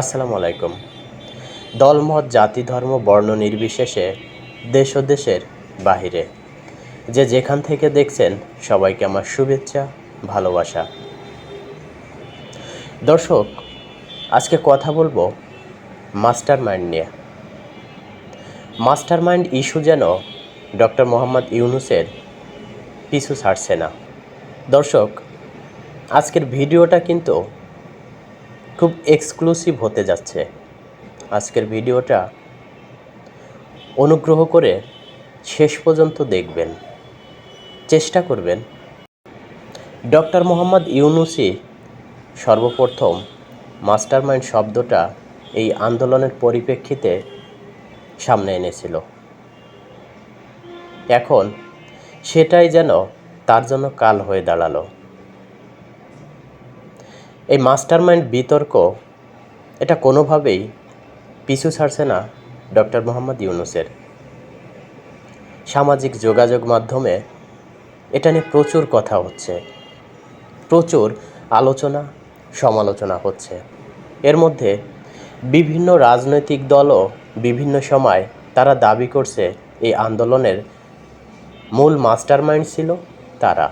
আসসালামু আলাইকুম দলমত, জাতি, ধর্ম, বর্ণ নির্বিশেষে দেশ ও দেশের বাহিরে। যে যেখান থেকে দেখছেন সবাইকে আমার শুভেচ্ছা, ভালোবাসা। দর্শক, আজকে কথা বলব মাস্টার মাইন্ড নিয়ে। মাস্টার মাইন্ড ইস্যু যেন ডক্টর মোহাম্মদ ইউনুসের পিছু ছাড়ছে না। দর্শক, আজকের ভিডিওটা কিন্তু খুব এক্সক্লুসিভ হতে যাচ্ছে। আজকের ভিডিওটা অনুগ্রহ করে শেষ পর্যন্ত দেখবেন। চেষ্টা করবেন। ডক্টর মোহাম্মদ ইউনুসি সর্বপ্রথম মাস্টারমাইন্ড শব্দটা এই আন্দোলনের পরিপ্রেক্ষিতে সামনে এনেছিল। এখন সেটাই যেন তার জন্য কাল হয়ে দাঁড়াল। এই মাস্টারমাইন্ড বিতর্ক এটা কোনোভাবেই পিছু ছাড়ছে না ডক্টর মোহাম্মদ ইউনুসের। সামাজিক যোগাযোগ মাধ্যমে এটা নিয়ে প্রচুর কথা হচ্ছে। প্রচুর আলোচনা, সমালোচনা হচ্ছে। এর মধ্যে বিভিন্ন রাজনৈতিক দলও বিভিন্ন সময় তারা দাবি করছে এই আন্দোলনের মূল মাস্টারমাইন্ড ছিল তারা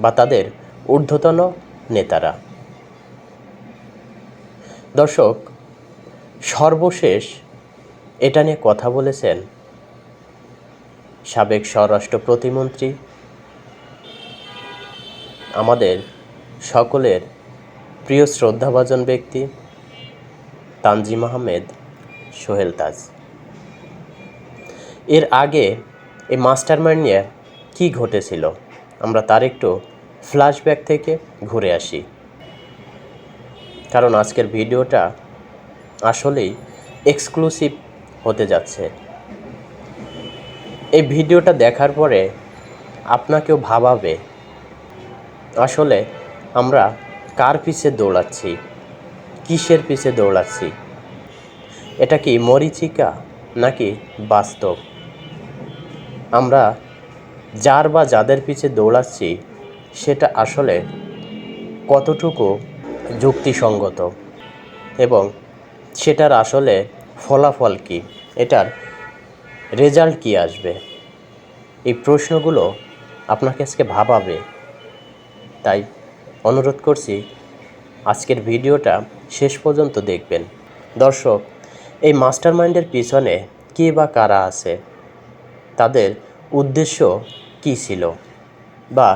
বা তাদের ঊর্ধ্বতন নেতারা। দর্শক, সর্বশেষ এটা নিয়ে কথা বলেছেন সাবেক স্বরাষ্ট্র প্রতিমন্ত্রী, আমাদের সকলের প্রিয় শ্রদ্ধাভাজন ব্যক্তি তানজিম আহমেদ সোহেল তাজ। এর আগে এই মাস্টারমাইন্ড নিয়ে কী ঘটেছিল? আমরা তার একটু ফ্ল্যাশব্যাক থেকে ঘুরে আসি। কারণ আজকের ভিডিওটা আসলেই এক্সক্লুসিভ হতে যাচ্ছে। এই ভিডিওটা দেখার পরে আপনাকেও ভাবাবে, আসলে আমরা কার পিছে দৌড়াচ্ছি? কিসের পিছে দৌড়াচ্ছি? এটা কি মরিচিকা নাকি বাস্তব? আমরা যার বা যাদের পিছে দৌড়াচ্ছি, সেটা আসলে কতটুকু যুক্তিসঙ্গত এবং সেটার আসলে ফলাফল কি, এটার রেজাল্ট কি আসবে, এই প্রশ্নগুলো আপনাকে আজকে ভাবাবে। তাই অনুরোধ করছি, আজকের ভিডিওটা শেষ পর্যন্ত দেখবেন। দর্শক, এই মাস্টারমাইন্ডের পিছনে কে বা কারা আছে? তাদের উদ্দেশ্য কি ছিল? বা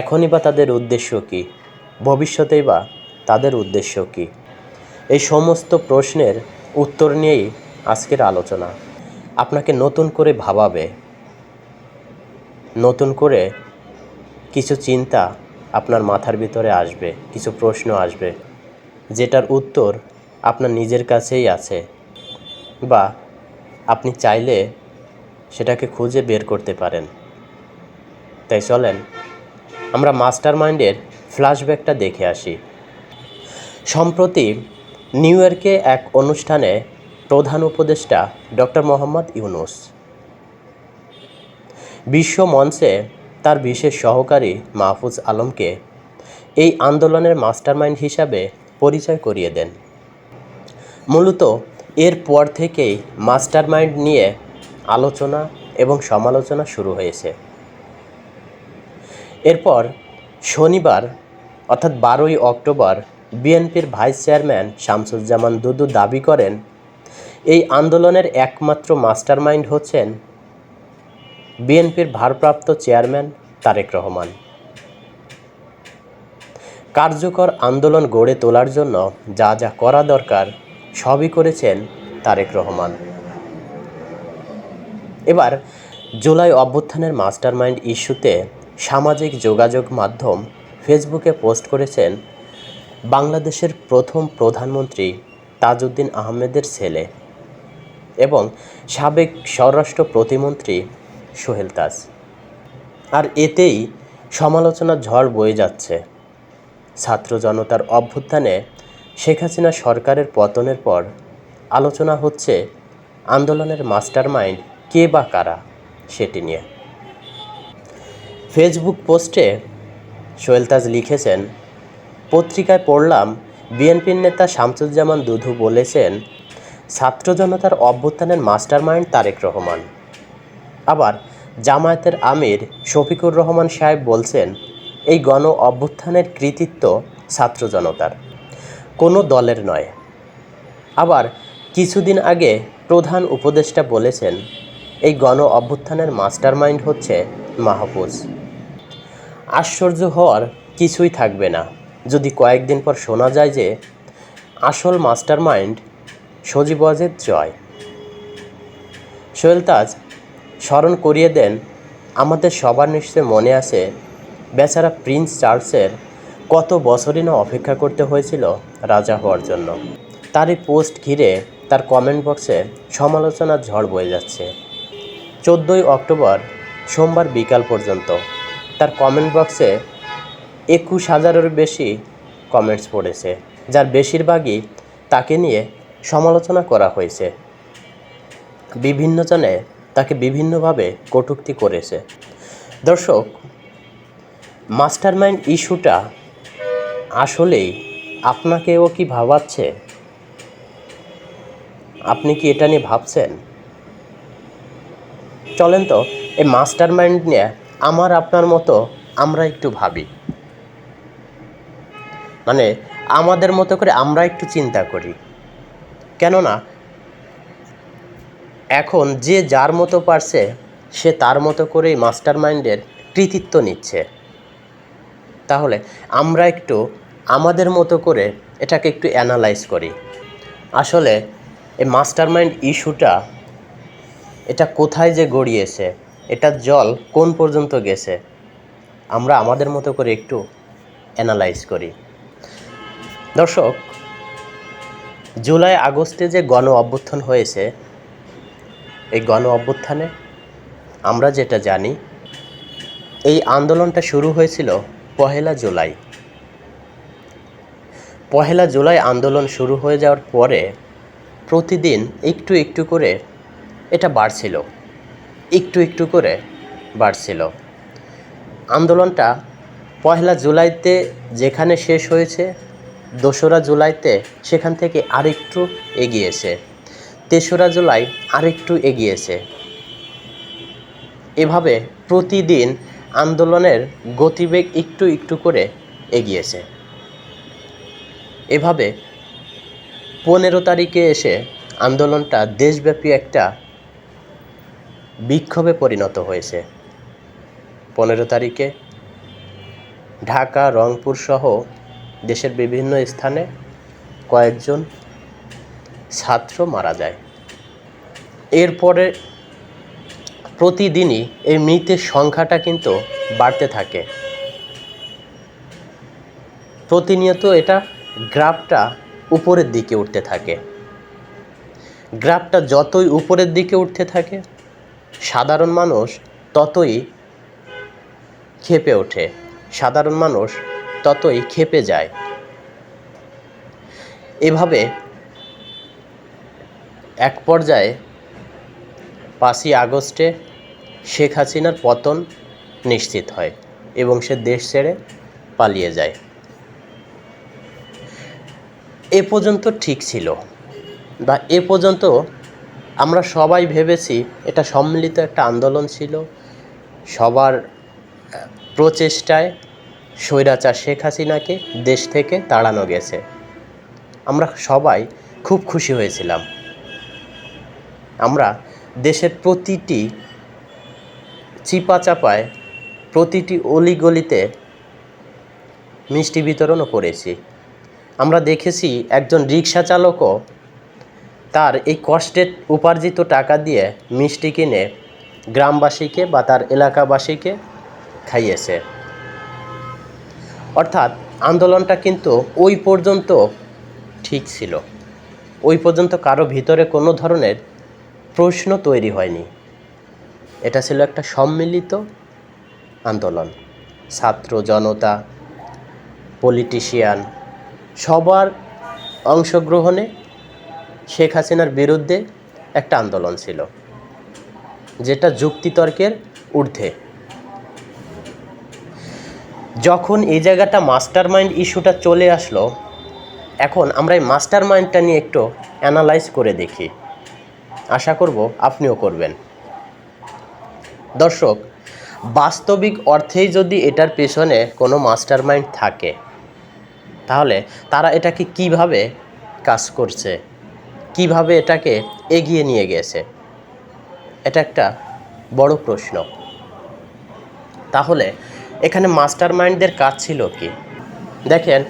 এখনই বা তাদের উদ্দেশ্য কি? ভবিষ্যতেই বা তাদের উদ্দেশ্য কী? এই সমস্ত প্রশ্নের উত্তর নিয়েই আজকের আলোচনা। আপনাকে নতুন করে ভাবাবে। নতুন করে কিছু চিন্তা আপনার মাথার ভিতরে আসবে, কিছু প্রশ্ন আসবে, যেটার উত্তর আপনার নিজের কাছেই আছে, বা আপনি চাইলে সেটাকে খুঁজে বের করতে পারেন। তাই চলেন, আমরা মাস্টার মাইন্ডের ফ্ল্যাশব্যাকটা দেখে আসি। সম্প্রতি নিউ ইয়র্কে এক অনুষ্ঠানে প্রধান উপদেষ্টা ডক্টর মোহাম্মদ ইউনুস বিশ্ব মঞ্চে তার বিশেষ সহকারী মাহফুজ আলমকে এই আন্দোলনের মাস্টারমাইন্ড হিসাবে পরিচয় করিয়ে দেন। মূলত এর পর থেকেই মাস্টারমাইন্ড নিয়ে আলোচনা এবং সমালোচনা শুরু হয়েছে। এরপর শনিবার, অর্থাৎ বারোই অক্টোবর, বিএনপির ভাইস চেয়ারম্যান শামসুজ্জামান দুদু দাবি করেন, এই আন্দোলনের একমাত্র মাস্টারমাইন্ড হচ্ছেন বিএনপির ভারপ্রাপ্ত চেয়ারম্যান তারেক রহমান। কার্যকর আন্দোলন গড়ে তোলার জন্য যা যা করা দরকার, সবই করেছেন তারেক রহমান। এবার জুলাই অভ্যুত্থানের মাস্টারমাইন্ড ইস্যুতে সামাজিক যোগাযোগ মাধ্যম ফেসবুকে পোস্ট করেছেন বাংলাদেশের প্রথম প্রধানমন্ত্রী তাজউদ্দিন আহমেদের ছেলে এবং সাবেক স্বরাষ্ট্র প্রতিমন্ত্রী সোহেল তাজ। আর এতেই সমালোচনার ঝড় বয়ে যাচ্ছে। ছাত্র জনতার অভ্যুত্থানে শেখ হাসিনা সরকারের পতনের পর আলোচনা হচ্ছে আন্দোলনের মাস্টারমাইন্ড কে বা কারা সেটি নিয়ে। ফেসবুক পোস্টে সোহেল তাজ লিখেছেন, পত্রিকায় পড়লাম, বিএনপির নেতা শামসুজ্জামান দুধু বলেছেন, ছাত্র জনতার অভ্যুত্থানের মাস্টার মাইন্ড তারেক রহমান। আবার জামায়াতের আমির শফিকুর রহমান সাহেব বলছেন, এই গণ অভ্যুত্থানের কৃতিত্ব ছাত্র জনতার, কোনো দলের নয়। আবার কিছুদিন আগে প্রধান উপদেষ্টা বলেছেন এই গণ অভ্যুত্থানের মাস্টার মাইন্ড হচ্ছে মাহফুজ। আশ্চর্য হওয়ার কিছুই থাকবে না। যদি কয়েকদিন পর শোনা যায় যে আসল মাস্টার মাইন্ড সজীব ওয়াজেদ জয়। সোহেল তাজ, স্মরণ করিয়ে দেন, আমাদের সবার নিশ্চয় মনে আছে, বেচারা প্রিন্স চার্লসের কত বছরই না অপেক্ষা করতে হয়েছিল রাজা হওয়ার জন্য। তার এই পোস্ট ঘিরে তার কমেন্ট বক্সে সমালোচনার ঝড় বয়ে যাচ্ছে। চোদ্দোই অক্টোবর, সোমবার বিকাল পর্যন্ত। তার কমেন্ট বক্সে একুশ হাজারের বেশি কমেন্টস পড়েছে, যার বেশিরভাগই তাকে নিয়ে সমালোচনা করা হয়েছে। বিভিন্নজনে তাকে বিভিন্নভাবে কটূক্তি করেছে। দর্শক, মাস্টারমাইন্ড ইস্যুটা আসলেই আপনাকেও কি ভাবাচ্ছে? আপনি কি এটা নিয়ে ভাবছেন? চলেন তো, এই মাস্টার মাইন্ড নিয়ে আমার আপনার মতো আমরা একটু ভাবি। মানে আমাদের মতো করে আমরা একটু চিন্তা করি। কেননা, এখন যে যার মতো পারছে, সে তার মতো করেই মাস্টার মাইন্ডের কৃতিত্ব নিচ্ছে। তাহলে আমরা একটু আমাদের মতো করে এটাকে একটু অ্যানালাইজ করি। আসলে এই মাস্টার মাইন্ড ইস্যুটা এটা কোথায় যে গড়িয়েছে এটার জল কোন পর্যন্ত গেছে, আমরা আমাদের মতো করে একটু অ্যানালাইজ করি। দর্শক, জুলাই আগস্টে যে গণ অভ্যুত্থান হয়েছে, এই গণ অভ্যুত্থানে আমরা যেটা জানি, এই আন্দোলনটা শুরু হয়েছিল পহেলা জুলাই। পহেলা জুলাই আন্দোলন শুরু হয়ে যাওয়ার পরে প্রতিদিন একটু একটু করে এটা বাড়ছিল। একটু একটু করে বাড়ছিল। আন্দোলনটা পহেলা জুলাইতে যেখানে শেষ হয়েছে, দোসরা জুলাইতে সেখান থেকে আরেকটু এগিয়েছে। তেসরা জুলাই আরেকটু এগিয়েছে। এভাবে প্রতিদিন আন্দোলনের গতিবেগ একটু একটু করে এগিয়েছে। এভাবে পনেরো তারিখে এসে আন্দোলনটা দেশব্যাপী একটা বিক্ষোভে পরিণত হয়েছে। পনেরো তারিখে ঢাকা, রংপুর সহ দেশের বিভিন্ন স্থানে কয়েকজন ছাত্র মারা যায়। এরপরে প্রতিদিনই এই মৃতের সংখ্যাটা কিন্তু বাড়তে থাকে। প্রতিনিয়ত এটা গ্রাফটা উপরের দিকে উঠতে থাকে। গ্রাফটা যতই উপরের দিকে উঠতে থাকে সাধারণ মানুষ ততই ক্ষেপে ওঠে। সাধারণ মানুষ ততই ক্ষেপে যায়। এভাবে এক পর্যায়ে পাঁচই আগস্টে শেখ হাসিনার পতন নিশ্চিত হয় এবং সে দেশ ছেড়ে পালিয়ে যায়। এ পর্যন্ত ঠিক ছিল বা এ পর্যন্ত আমরা সবাই ভেবেছি এটা সম্মিলিত একটা আন্দোলন ছিল। সবার প্রচেষ্টায় স্বৈরাচার শেখ হাসিনাকে দেশ থেকে তাড়ানো গেছে। আমরা সবাই খুব খুশি হয়েছিলাম। আমরা দেশের প্রতিটি চিপা চাপায় প্রতিটি অলিগলিতে মিষ্টি বিতরণও করেছি। আমরা দেখেছি একজন রিক্সা চালকও তার এই কষ্টের উপার্জিত টাকা দিয়ে মিষ্টি কিনে গ্রামবাসীকে বা তার এলাকাবাসীকে খাইয়েছে। অর্থাৎ আন্দোলনটা কিন্তু ওই পর্যন্ত ঠিক ছিল। ওই পর্যন্ত কারও ভিতরে কোনো ধরনের প্রশ্ন তৈরি হয়নি। এটা ছিল একটা সম্মিলিত আন্দোলন। ছাত্র জনতা পলিটিশিয়ান সবার অংশগ্রহণে শেখ হাসিনার বিরুদ্ধে একটা আন্দোলন ছিল, যেটা যুক্তিতর্কের ঊর্ধ্বে। যখন এই জায়গাটা মাস্টার মাইন্ড ইস্যুটা চলে আসলো, এখন আমরা এই মাস্টার মাইন্ডটা নিয়ে একটু অ্যানালাইজ করে দেখি। আশা করব আপনিও করবেন। দর্শক, বাস্তবিক অর্থেই যদি এটার পেছনে কোনো মাস্টার মাইন্ড থাকে, তাহলে তারা এটাকে কীভাবে কাজ করছে? কীভাবে এটাকে এগিয়ে নিয়ে গেছে? এটা একটা বড় প্রশ্ন। তাহলে এখানে মাস্টার মাইন্ডদের কাজ ছিল কি? দেখেন,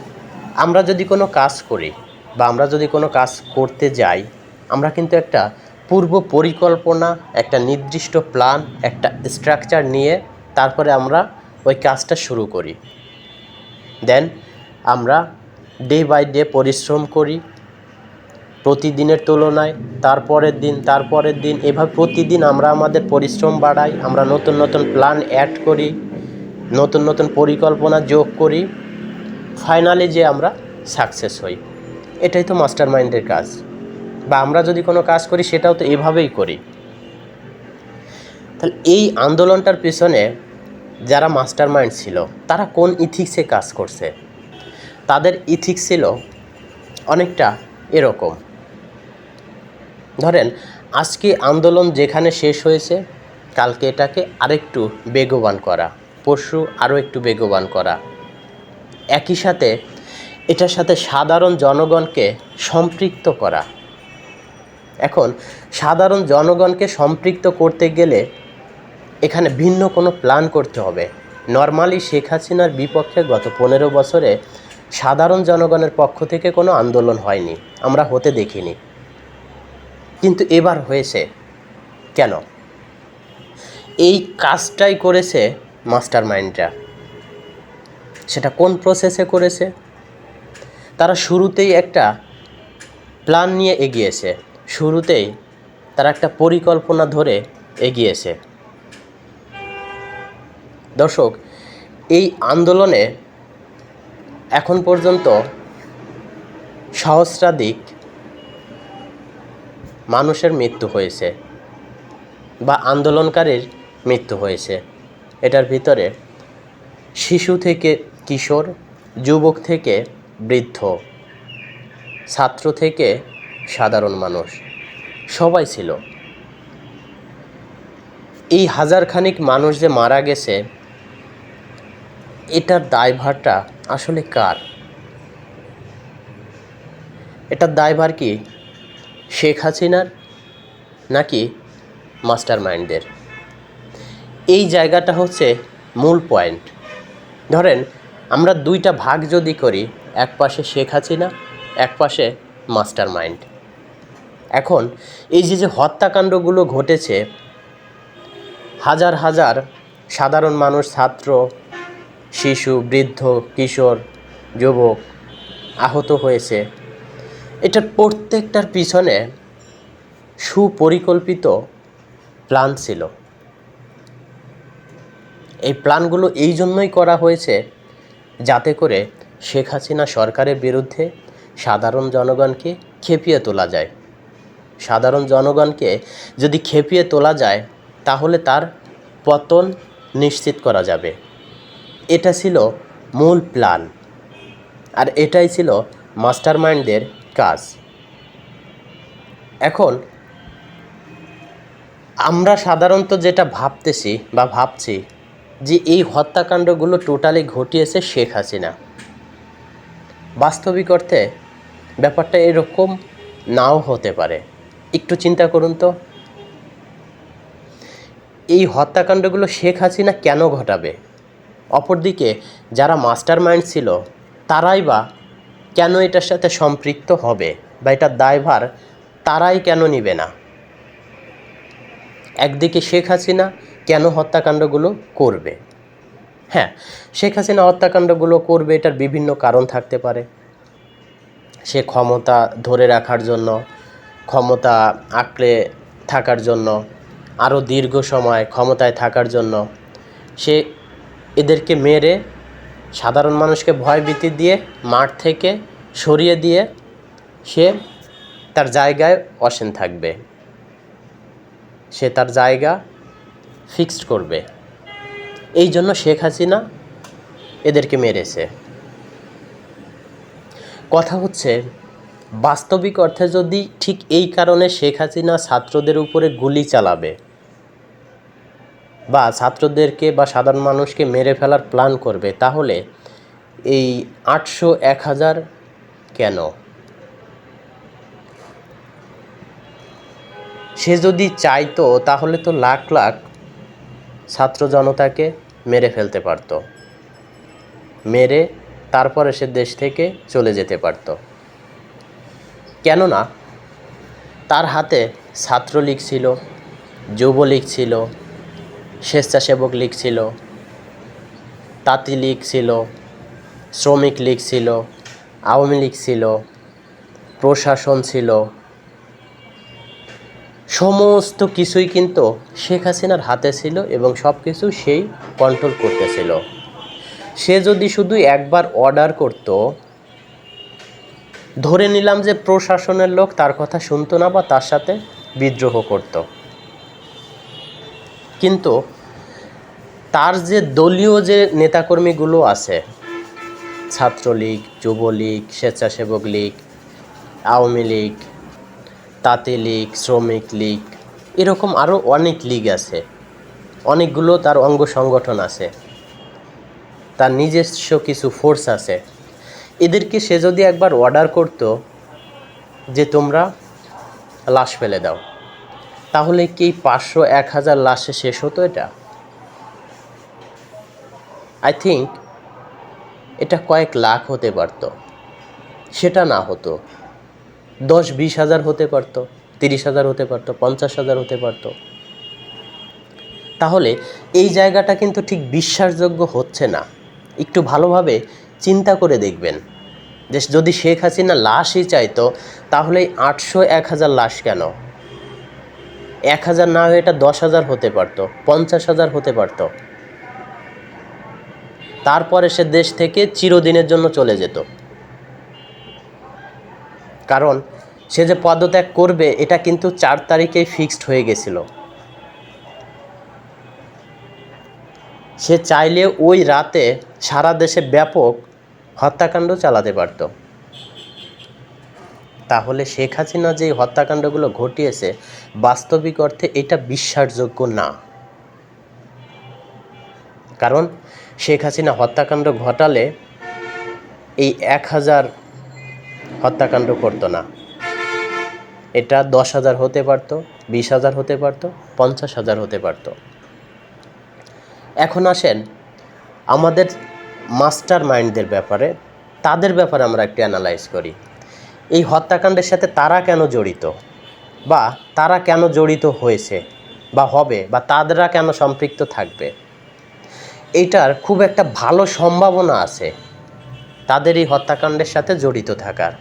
আমরা যদি কোনো কাজ করি বা আমরা যদি কোনো কাজ করতে যাই, আমরা কিন্তু একটা পূর্ব পরিকল্পনা, একটা নির্দিষ্ট প্ল্যান, একটা স্ট্রাকচার নিয়ে তারপরে আমরা ওই কাজটা শুরু করি। দেন আমরা ডে বাই ডে পরিশ্রম করি প্রতিদিনের তুলনায়, তারপরের দিন তারপরের দিন, এভাবে প্রতিদিন আমরা আমাদের পরিশ্রম বাড়াই, আমরা নতুন নতুন প্ল্যান অ্যাড করি, নতুন নতুন পরিকল্পনা যোগ করি ফাইনালি যে আমরা সাকসেস হই। এটাই তো মাস্টার মাইন্ডের কাজ। বা আমরা যদি কোনো কাজ করি, সেটাও তো এভাবেই করি। তাহলে এই আন্দোলনটার পিছনে যারা মাস্টার মাইন্ড ছিল, তারা কোন ইথিক্সে কাজ করছে? তাদের ইথিক্স ছিল অনেকটা এরকম। ধরেন, আজকে আন্দোলন যেখানে শেষ হয়েছে, কালকে এটাকে আরেকটু বেগবান করা, পরশু আরও একটু বেগবান করা। একই সাথে এটার সাথে সাধারণ জনগণকে সম্পৃক্ত করা। এখন, সাধারণ জনগণকে সম্পৃক্ত করতে গেলে এখানে ভিন্ন কোনো প্ল্যান করতে হবে। নর্মালি শেখ হাসিনার বিপক্ষে গত পনেরো বছরে সাধারণ জনগণের পক্ষ থেকে কোনো আন্দোলন হয়নি। আমরা হতে দেখিনি। কিন্তু এবার হয়েছে কেন? এই কাজটাই করেছে মাস্টার মাইন্ডরা সেটা কোন প্রসেসে করেছে? তারা শুরুতেই একটা প্ল্যান নিয়ে এগিয়েছে। শুরুতেই তারা একটা পরিকল্পনা ধরে এগিয়েছে। দর্শক, এই আন্দোলনে এখন পর্যন্ত সহস্রাধিক মানুষের মৃত্যু হয়েছে বা আন্দোলনকারীর মৃত্যু হয়েছে। এটার ভিতরে শিশু থেকে কিশোর, যুবক থেকে বৃদ্ধ, ছাত্র থেকে সাধারণ মানুষ, সবাই ছিল। এই হাজারখানিক মানুষ যে মারা গেছে, এটার দায়ভারটা আসলে কার? এটার দায়ভার কি শেখ হাসিনার নাকি মাস্টার মাইন্ডদের এই জায়গাটা হচ্ছে মূল পয়েন্ট। ধরেন, আমরা দুইটা ভাগ যদি করি, এক পাশে শেখ হাসিনা, এক পাশে মাস্টার মাইন্ড এখন, এই যে যে হত্যাকাণ্ডগুলো ঘটেছে, হাজার হাজার সাধারণ মানুষ, ছাত্র, শিশু, বৃদ্ধ, কিশোর, যুবক আহত হয়েছে। এটার প্রত্যেকটার পিছনে সুপরিকল্পিত প্ল্যান ছিল। এই প্ল্যানগুলো এই জন্যই করা হয়েছে যাতে করে শেখ হাসিনা সরকারের বিরুদ্ধে সাধারণ জনগণকে খেপিয়ে তোলা যায়। সাধারণ জনগণকে যদি খেপিয়ে তোলা যায়, তাহলে তার পতন নিশ্চিত করা যাবে। এটা ছিল মূল প্ল্যান। আর এটাই ছিল মাস্টার মাইন্ডদের কাজ। এখন, আমরা সাধারণত যেটা ভাবতেছি বা ভাবছি যে এই হত্যাকাণ্ডগুলো টোটালি ঘটিয়েছে শেখ হাসিনা। বাস্তবিক অর্থে ব্যাপারটা এরকম নাও হতে পারে। একটু চিন্তা করুন তো, এই হত্যাকাণ্ডগুলো শেখ হাসিনা কেন ঘটাবে? অপরদিকে যারা মাস্টার মাইন্ড ছিল, তারাই বা কেন এটার সাথে সম্পৃক্ত হবে বা এটার দায়ভার তারাই কেন নিবে না? একদিকে শেখ হাসিনা কেন হত্যাকাণ্ডগুলো করবে? হ্যাঁ শেখ হাসিনা হত্যাকাণ্ডগুলো করবে এটার বিভিন্ন কারণ থাকতে পারে। সে ক্ষমতা ধরে রাখার জন্য, ক্ষমতা আঁকড়ে থাকার জন্য, আরও দীর্ঘ সময় ক্ষমতায় থাকার জন্য সে এদেরকে মেরে সাধারণ মানুষকে ভয় ভীতি দিয়ে, মাঠ থেকে সরিয়ে দিয়ে সে তার জায়গায় অসেন থাকবে। সে তার জায়গা ফিক্সড করবে। এই জন্য শেখ হাসিনা এদেরকে মেরেছে। কথা হচ্ছে, বাস্তবিক অর্থে যদি ঠিক এই কারণে শেখ হাসিনা ছাত্রদের উপরে গুলি চালাবে বা ছাত্রদেরকে বা সাধারণ মানুষকে মেরে ফেলার প্ল্যান করবে, তাহলে এই আটশো এক হাজার কেন? সে যদি চাইতো, তাহলে তো লাখ লাখ ছাত্র জনতাকে মেরে ফেলতে পারতো। মেরে তারপরে সে দেশ থেকে চলে যেতে পারত। কেননা, তার হাতে ছাত্রলীগ ছিল, যুবলীগ ছিল স্বেচ্ছাসেবক লীগ ছিল, তাঁতি লীগ ছিল, শ্রমিক লীগ ছিল, আওয়ামী লীগ ছিল, প্রশাসন ছিল। সমস্ত কিছুই কিন্তু শেখ হাসিনার হাতে ছিল এবং সব কিছু সেই কন্ট্রোল করতেছিল। সে যদি শুধু একবার অর্ডার করত, ধরে নিলাম যে প্রশাসনের লোক তার কথা শুনতো না বা তার সাথে বিদ্রোহ করত। কিন্তু তার যে দলীয় যে নেতাকর্মীগুলো আছে, ছাত্রলীগ, যুবলীগ, স্বেচ্ছাসেবক লীগ, আওয়ামী লীগ, তাঁতি লীগ, শ্রমিক লীগ, এরকম আরও অনেক লীগ আছে, অনেকগুলো তার অঙ্গ সংগঠন আছে, তার নিজস্ব কিছু ফোর্স আছে। এদেরকে সে যদি একবার অর্ডার করতো যে তোমরা লাশ ফেলে দাও। তাহলে কি পাঁচশো এক হাজার লাশে শেষ হতো এটা? আই থিঙ্ক এটা কয়েক লাখ হতে পারতো। সেটা না হতো। দশ বিশ হাজার হতে পারতো, তিরিশ হাজার হতে পারতো, পঞ্চাশ হাজার হতে পারতো। তাহলে এই জায়গাটা কিন্তু ঠিক বিশ্বাসযোগ্য হচ্ছে না। একটু ভালোভাবে চিন্তা করে দেখবেন। যে যদি শেখ হাসিনা লাশই চাইতো, তাহলে আটশো এক হাজার লাশ কেন? এক হাজার না হয়ে এটা দশ হাজার হতে পারতো, পঞ্চাশ হাজার হতে পারতো। তারপরে সে দেশ থেকে চিরদিনের জন্য চলে যেত। কারণ সে যে পদত্যাগ করবে, এটা কিন্তু চার তারিখেই ফিক্সড হয়ে গেছিল। সে চাইলে ওই রাতে সারা দেশে ব্যাপক হত্যাকাণ্ড চালাতে পারত। তাহলে শেখ হাসিনা যে হত্যাকাণ্ডগুলো ঘটিয়েছে, বাস্তবিক অর্থে এটা বিশ্বাসযোগ্য না। কারণ শেখ হাসিনা হত্যাকাণ্ড ঘটালে এই এক হাজার হত্যাকাণ্ড করতো না। এটা দশ হাজার হতে পারতো, বিশ হাজার হতে পারতো, পঞ্চাশ হাজার হতে পারতো। এখন আসেন আমাদের মাস্টার মাইন্ডদের ব্যাপারে, তাদের ব্যাপারে আমরা একটু অ্যানালাইজ করি। এই হত্যাকাণ্ডের সাথে তারা কেন জড়িত? বা তারা কেন জড়িত হয়েছে? বা হবে? বা তাদেরা কেন সম্পৃক্ত থাকবে? এইটার খুব একটা ভালো সম্ভাবনা আছে তাদের এই হত্যাকাণ্ডের সাথে জড়িত থাকার।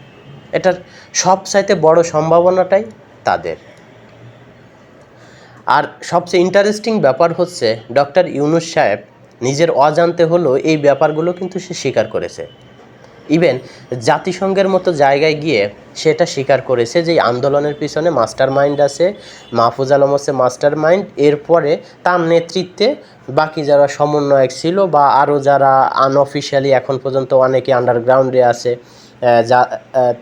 এটার সবচাইতে বড় সম্ভাবনাটাই তাদের। আর সবচেয়ে ইন্টারেস্টিং ব্যাপার হচ্ছে ডক্টর ইউনুস সাহেব নিজের অজান্তে হলেও এই ব্যাপারগুলো কিন্তু সে স্বীকার করেছে। ইভেন জাতিসংঘের মতো জায়গায় গিয়ে সেটা স্বীকার করেছে যে আন্দোলনের পিছনে মাস্টার মাইন্ড আছে, মাহফুজ আলম হচ্ছে মাস্টার মাইন্ড এরপরে তার নেতৃত্বে বাকি যারা সমন্বয়ক ছিল বা আরও যারা আনঅফিসিয়ালি এখন পর্যন্ত অনেকে আন্ডারগ্রাউন্ডে আছে যা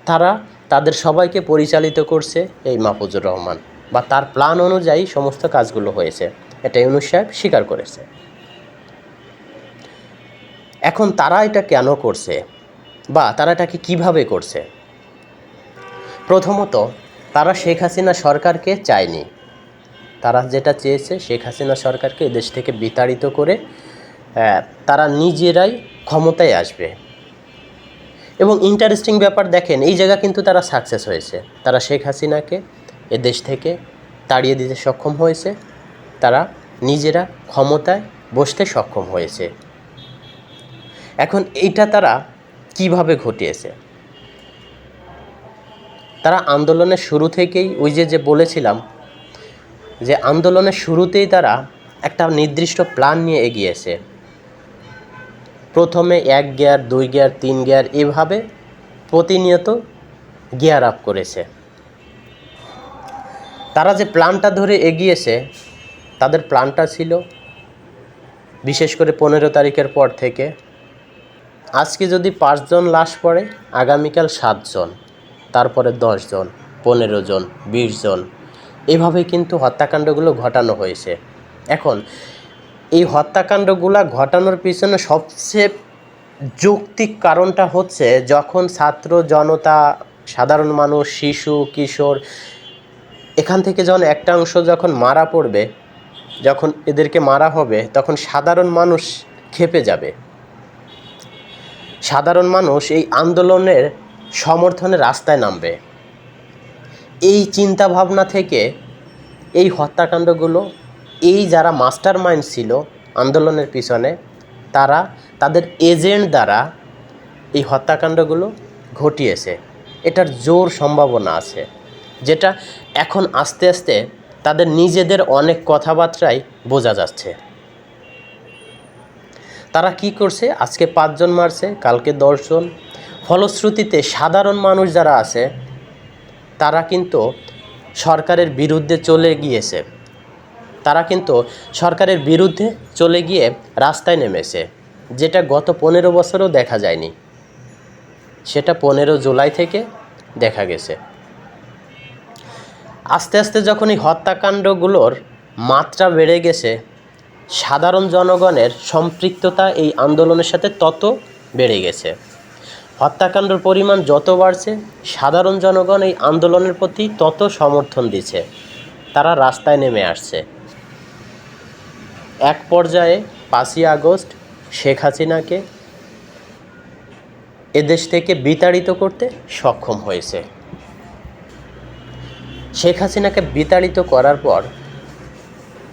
তারা তাদের সবাইকে পরিচালিত করছে এই মাহফুজুর রহমান বা তার প্ল্যান অনুযায়ী সমস্ত কাজগুলো হয়েছে। এটা ইউনুস সাহেব স্বীকার করেছে। এখন তারা এটা কেন করছে? বা তারা এটাকে কীভাবে করছে? প্রথমত, তারা শেখ হাসিনা সরকারকে চায়নি। তারা যেটা চেয়েছে, শেখ হাসিনা সরকারকে এদেশ থেকে বিতাড়িত করে তারা নিজেরাই ক্ষমতায় আসবে। এবং ইন্টারেস্টিং ব্যাপার দেখেন, এই জায়গা কিন্তু তারা সাকসেস হয়েছে। তারা শেখ হাসিনাকে এ দেশ থেকে তাড়িয়ে দিতে সক্ষম হয়েছে। তারা নিজেরা ক্ষমতায় বসতে সক্ষম হয়েছে। এখন এইটা তারা কীভাবে ঘটিয়েছে? তারা আন্দোলনের শুরু থেকেই ওই যে যে বলেছিলাম, যে আন্দোলনের শুরুতেই তারা একটা নির্দিষ্ট প্ল্যান নিয়ে এগিয়েছে। প্রথমে এক গিয়ার, দুই গিয়ার, তিন গিয়ার এভাবে প্রতিনিয়ত গিয়ার আপ করেছে। তারা যে প্ল্যানটা ধরে এগিয়েছে, তাদের প্ল্যানটা ছিল বিশেষ করে পনেরো তারিখের পর থেকে আজকে যদি পাঁচজন লাশ পড়ে, আগামীকাল সাতজন, তারপরে দশজন পনেরো জন জন এভাবে কিন্তু হত্যাকাণ্ডগুলো ঘটানো হয়েছে। এখন, এই হত্যাকাণ্ডগুলো ঘটানোর পিছনে সবচেয়ে যৌক্তিক কারণটা হচ্ছে যখন ছাত্র জনতা, সাধারণ মানুষ, শিশু, কিশোর, এখান থেকে যখন একটা অংশ যখন মারা পড়বে, যখন এদেরকে মারা হবে, তখন সাধারণ মানুষ খেপে যাবে। সাধারণ মানুষ এই আন্দোলনের সমর্থনে রাস্তায় নামবে। এই চিন্তা ভাবনা থেকে এই হত্যাকাণ্ডগুলো, এই যারা মাস্টার মাইন্ড ছিল আন্দোলনের পিছনে, তারা তাদের এজেন্ট দ্বারা এই হত্যাকাণ্ডগুলো ঘটিয়েছে। এটার জোর সম্ভাবনা আছে, যেটা এখন আস্তে আস্তে তাদের নিজেদের অনেক কথাবার্তায় বোঝা যাচ্ছে। তারা কি করছে? আজকে পাঁচজন মারছে, কালকে দশজন। ফলশ্রুতিতে সাধারণ মানুষ যারা আছে, তারা কিন্তু সরকারের বিরুদ্ধে চলে গিয়েছে। তারা কিন্তু সরকারের বিরুদ্ধে চলে গিয়ে রাস্তায় নেমেছে। যেটা গত পনেরো বছরও দেখা যায়নি। সেটা পনেরো জুলাই থেকে দেখা গেছে। আস্তে আস্তে যখন এই হত্যাকাণ্ডগুলোর মাত্রা বেড়ে গেছে সাধারণ জনগণের সম্পৃক্ততা এই আন্দোলনের সাথে তত বেড়ে গেছে। হত্যাকাণ্ডের পরিমাণ যত বাড়ছে, সাধারণ জনগণ এই আন্দোলনের প্রতি তত সমর্থন দিচ্ছে। তারা রাস্তায় নেমে আসছে। এক পর্যায়ে পাঁচই আগস্ট শেখ হাসিনাকে এদেশ থেকে বিতাড়িত করতে সক্ষম হয়েছে। শেখ হাসিনাকে বিতাড়িত করার পর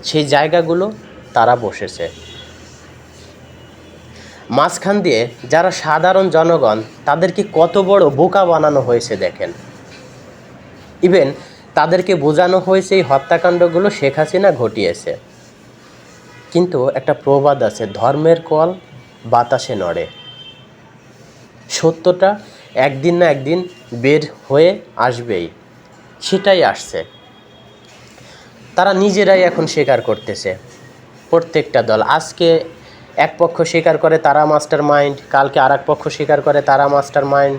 সেই জায়গাগুলো তারা বসেছে। মাঝখান দিয়ে যারা সাধারণ জনগণ, তাদেরকে কত বড় বোকা বানানো হয়েছে দেখেন। ইভেন তাদেরকে বোঝানো হয়েছে এই হত্যাকাণ্ডগুলো শেখ হাসিনা ঘটিয়েছে। কিন্তু একটা প্রবাদ আছে, ধর্মের কল বাতাসে নড়ে। সত্যটা একদিন না একদিন বের হয়ে আসবেই, সেটাই আসছে। তারা নিজেরাই এখন স্বীকার করতেছে। প্রত্যেকটা দল। আজকে এক পক্ষ স্বীকার করে তারা মাস্টার মাইন্ড কালকে আর পক্ষ স্বীকার করে তারা মাস্টার মাইন্ড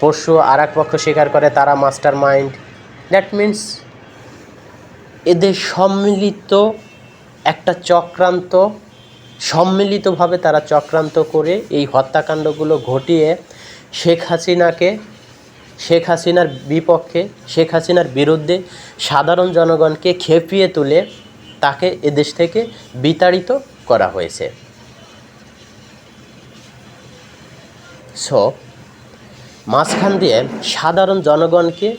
পরশু আর পক্ষ স্বীকার করে তারা মাস্টার মাইন্ড দ্যাট মিন্স এদের সম্মিলিত একটা চক্রান্ত, সম্মিলিতভাবে তারা চক্রান্ত করে এই হত্যাকাণ্ডগুলো ঘটিয়ে শেখ হাসিনাকে, শেখ হাসিনার বিপক্ষে, শেখ হাসিনার বিরুদ্ধে সাধারণ জনগণকে খেপিয়ে তুলে তাকে এদেশ থেকে বিতাড়িত করা হয়েছে। সো মাঝখান দিয়ে সাধারণ জনগণকে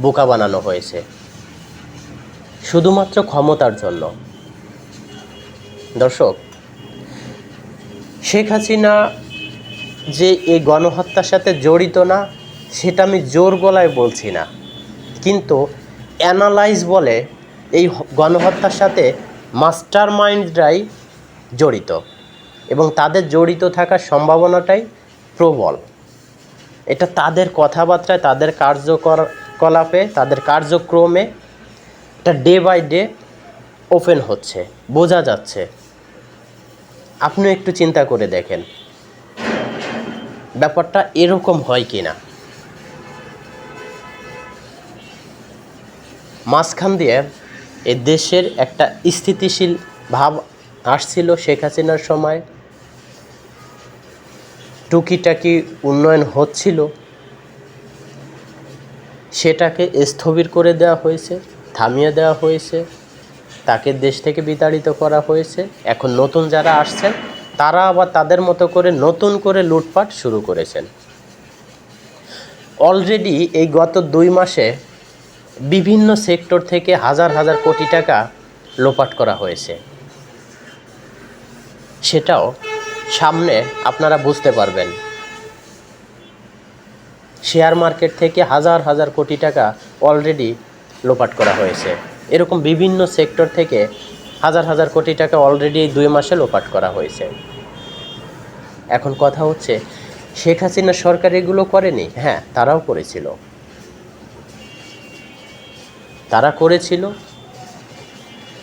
বোকা বানানো হয়েছে। শুধুমাত্র ক্ষমতার জন্য। দর্শক, শেখ হাসিনা যে এই গণহত্যার সাথে জড়িত না, সেটা আমি জোর গলায় বলছি না। কিন্তু অ্যানালাইজ বলে এই গণহত্যার সাথে মাস্টার মাইন্ডরাই জড়িত এবং তাদের জড়িত থাকার সম্ভাবনাটাই প্রবল। এটা তাদের কথাবার্তায়, তাদের কার্যকর কলাপে, তাদের কার্যক্রমে এটা ডে বাই ডে ওপেন হচ্ছে, বোঝা যাচ্ছে। আপনিও একটু চিন্তা করে দেখেন, ব্যাপারটা এরকম হয় কি না মাঝখান দিয়ে এ দেশের একটা স্থিতিশীল ভাব আসছিল শেখ হাসিনার সময়। টুকিটাকি উন্নয়ন হচ্ছিল। সেটাকে স্থবির করে দেওয়া হয়েছে, থামিয়ে দেওয়া হয়েছে। তাকে দেশ থেকে বিতাড়িত করা হয়েছে। এখন নতুন যারা আসছেন, তারা আবার তাদের মতো করে নতুন করে লুটপাট শুরু করেছেন। অলরেডি এই গত দুই মাসে বিভিন্ন সেক্টর থেকে হাজার হাজার কোটি টাকা লোপাট করা হয়েছে। সেটাও সামনে আপনারা বুঝতে পারবেন। শেয়ার মার্কেট থেকে হাজার হাজার কোটি টাকা অলরেডি লোপাট করা হয়েছে। এরকম বিভিন্ন সেক্টর থেকে হাজার হাজার কোটি টাকা অলরেডি এই দুই মাসে লোপাট করা হয়েছে। এখন কথা হচ্ছে, শেখ হাসিনা সরকার এগুলো করেনি? হ্যাঁ তারাও করেছিল। তারা করেছিল,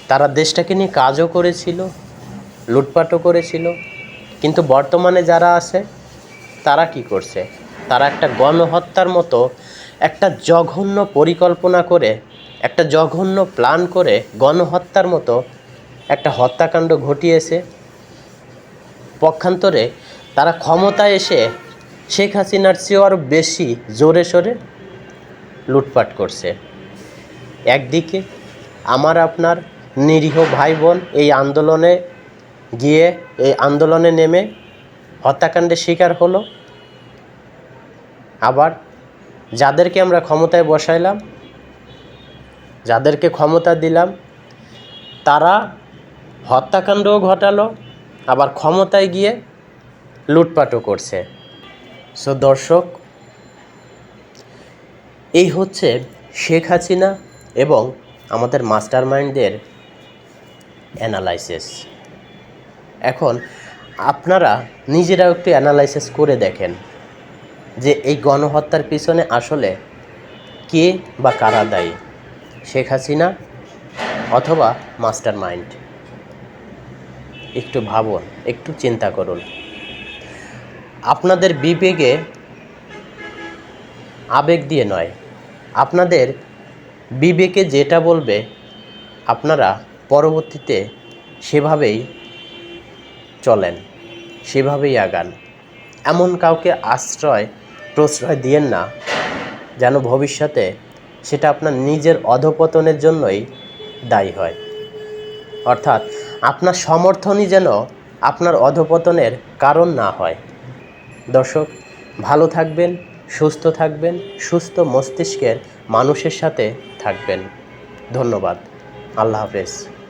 তারা দেশটাকে নিয়ে কাজও করেছিল, লুটপাটও করেছিল, কিন্তু বর্তমানে যারা আছে, তারা কি করছে? তারা একটা গণহত্যার মতো একটা জঘন্য পরিকল্পনা করে, একটা জঘন্য প্ল্যান করে গণহত্যার মতো একটা হত্যাকাণ্ড ঘটিয়েছে। পক্ষান্তরে তারা ক্ষমতায় এসে শেখ হাসিনার চেয়েও আরও বেশি জোরে সোরে লুটপাট করছে। একদিকে আমার আপনার নিরীহ ভাই বোন এই আন্দোলনে গিয়ে, এই আন্দোলনে নেমে হত্যাকাণ্ডের শিকার হলো। আবার যাদেরকে আমরা ক্ষমতায় বসাইলাম, যাদেরকে ক্ষমতা দিলাম, তারা হত্যাকাণ্ডও ঘটালো, আবার ক্ষমতায় গিয়ে লুটপাটও করছে। সো দর্শক, এই হচ্ছে শেখ হাসিনা এবং আমাদের মাস্টার মাইন্ডদের অ্যানালাইসিস। এখন আপনারা নিজেরাও একটু অ্যানালাইসিস করে দেখেন যে এই গণহত্যার পিছনে আসলে কে বা কারা দায়ী, শেখ হাসিনা অথবা মাস্টার মাইন্ড একটু ভাবুন, একটু চিন্তা করুন। আপনাদের বিবেকে আবেগ দিয়ে নয়, আপনাদের বিবেকে যেটা বলবে, আপনারা পরবর্তীতে সেভাবেই চলেন, সেভাবেই আগান। এমন কাউকে আশ্রয়, প্রশ্রয় দিয়েন না, যেন ভবিষ্যতে সেটা আপনার নিজের অধপতনের জন্যই দায়ী হয়। অর্থাৎ আপনার সমর্থনই যেন আপনার অধপতনের কারণ না হয়। দর্শক, ভালো থাকবেন, সুস্থ থাকবেন, সুস্থ মস্তিষ্কের মানুষের সাথে থাকবেন। ধন্যবাদ। আল্লাহ হাফেজ।